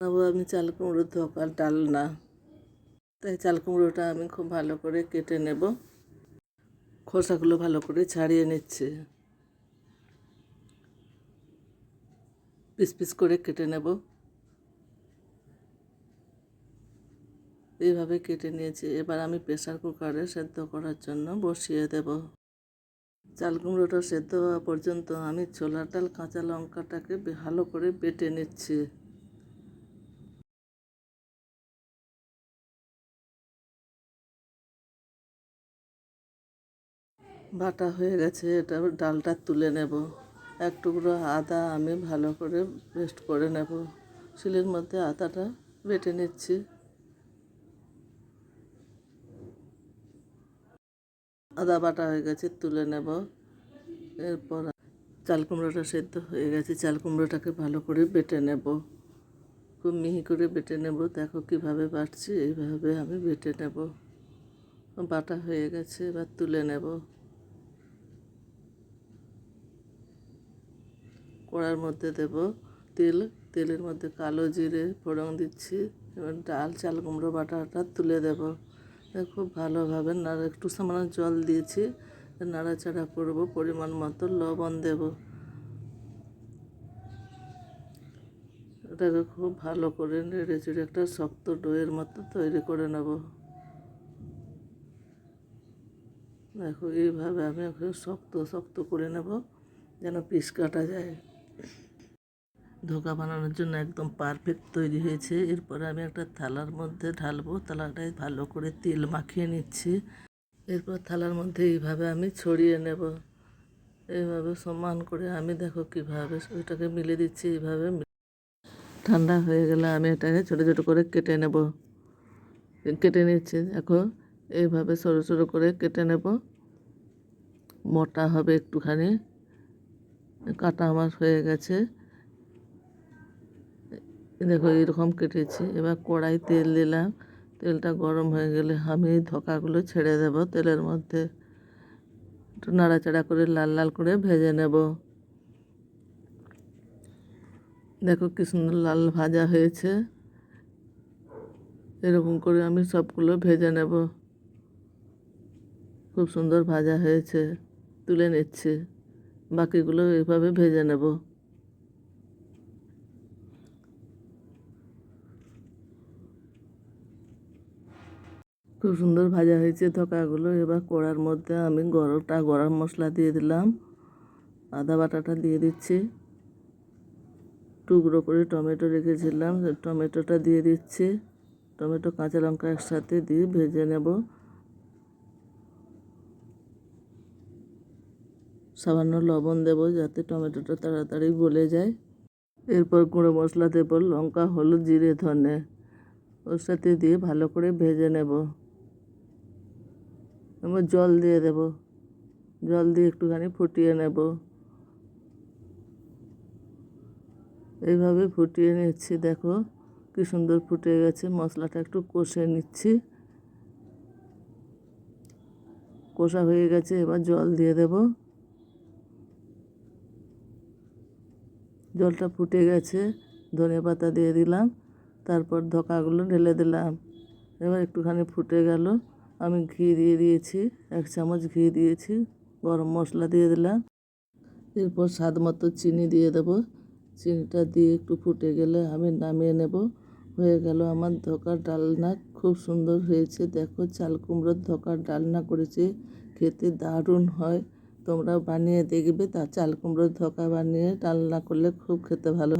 বাবু আমি চাল কুমড়োর ধোকার ডালনা তাই চাল কুমড়োটা আমি খুব ভালো করে কেটে নেব। খোসাগুলো ভালো করে ছাড়িয়ে নিচ্ছে। পিস পিস করে কেটে নেব। এইভাবে কেটে নিয়েছি। এবার আমি প্রেশার কুকারে সেদ্ধ করার জন্য বসিয়ে দেব। চাল কুমড়োটা সেদ্ধ হওয়া পর্যন্ত আমি ছোলার ডাল, কাঁচা লঙ্কাটাকে ভালো করে বেটে নিচ্ছি। বাটা হয়ে গেছে, এটা ডালটা তুলে নেব। এক টুকরো আদা আমি ভালো করে পেস্ট করে নেব। শিলের মধ্যে আদাটা বেটে নিচ্ছি। আদা বাটা হয়ে গেছে, তুলে নেব। এরপর চাল কুমড়োটা সেদ্ধ হয়ে গেছে, চাল কুমড়োটাকে ভালো করে বেটে নেব। খুব মিহি করে বেটে নেব। দেখো কীভাবে বাটছি, এইভাবে আমি বেটে নেব। বাটা হয়ে গেছে, এবার তুলে নেব। কড়ার মধ্যে দেব তেল। তেলের মধ্যে কালো জিরে ফোড়ন দিচ্ছি এবার ডাল, চাল, কুমড়ো, বাটাটা তুলে দেব। খুব ভালোভাবে নাড়া একটু সামান্য জল দিয়েছি। নাড়াচাড়া করব, পরিমাণ মতো লবণ দেব। এটাকে খুব ভালো করে নেড়ে চেড়ে একটা শক্ত ডোয়ের মতো তৈরি করে নেব। দেখো, এইভাবে আমি ওকে শক্ত শক্ত করে নেব যেন পিস কাটা যায়। ধোকা বানানোর জন্য একদম পারফেক্ট তৈরি হয়েছে। এরপরে আমি একটা থালার মধ্যে ঢালবো। থালাটায় ভালো করে তেল মাখিয়ে নিচ্ছি। এরপর থালার মধ্যে এইভাবে আমি ছড়িয়ে নেব। এইভাবে সমান করে আমি দেখো কীভাবে ওইটাকে মিলে দিচ্ছি, এইভাবে ঠান্ডা হয়ে গেলে আমি এটাকে ছোটো ছোটো করে কেটে নেব। কেটে নিচ্ছি, দেখো। এইভাবে সরু সরু করে কেটে নেব। মোটা হবে একটুখানি। কাটা আমার হয়ে গেছে। দেখো এরকম কেটেছি। এবার কড়াই তেল দিলাম। তেলটা গরম হয়ে গেলে আমি ধোকাগুলো ছেড়ে দেব। তেলের মধ্যে একটু নাড়াচাড়া করে লাল লাল করে ভেজে নেব। দেখো কি সুন্দর লাল ভাজা হয়েছে। এরকম করে আমি সবগুলো ভেজে নেব। খুব সুন্দর ভাজা হয়েছে। তুলে নিচ্ছি। বাকিগুলো এভাবে ভেজে নেব। খুব সুন্দর ভাজা হয়েছে ধোকাগুলো। এবার কড়ার মধ্যে আমি গরমটা, গরম মশলা দিয়ে দিলাম। আদা বাটাটা দিয়ে দিচ্ছি। টুকরো করে টমেটো রেখেছিলাম। টমেটোটা দিয়ে দিচ্ছি। টমেটো, কাঁচা লঙ্কা একসাথে দিয়ে ভেজে নেব। সামান্য লবণ দেব যাতে টমেটোটা তাড়াতাড়ি গলে যায়। এরপর গুঁড়ো মশলা দেব, লঙ্কা, হলুদ, জিরে, ধনে। ওর সাথে দিয়ে ভালো করে ভেজে নেব। এবার জল দিয়ে দেব। জল দিয়ে একটুখানি ফুটিয়ে নেব। এইভাবে ফুটিয়ে নিচ্ছি, দেখো কি সুন্দর ফুটে গেছে। মশলাটা একটু কষে নিচ্ছি। কষা হয়ে গেছে, এবার জল দিয়ে দেব। জলটা ফুটে গেছে, ধনে পাতা দিয়ে দিলাম, তারপর ধোকাগুলো ঢেলে দিলাম। এবার একটুখানি ফুটে গেল, আমি ঘি দিয়ে দিয়েছি, এক চামচ ঘি দিয়েছি, গরম মশলা দিয়ে দিলাম। এরপর স্বাদ মতো চিনি দিয়ে দেবো। চিনিটা দিয়ে একটু ফুটে গেলে আমি নামিয়ে নেব। হয়ে গেল আমার ধোকার ডালনা, খুব সুন্দর হয়েছে। দেখো চাল কুমড়োর ধোকার ডালনা করেছে, খেতে দারুণ হয়। তোমরা বানিয়ে দেখবে তা চাল কুমড়োর ধোকা বানিয়ে ডালনা করলে খুব খেতে ভালো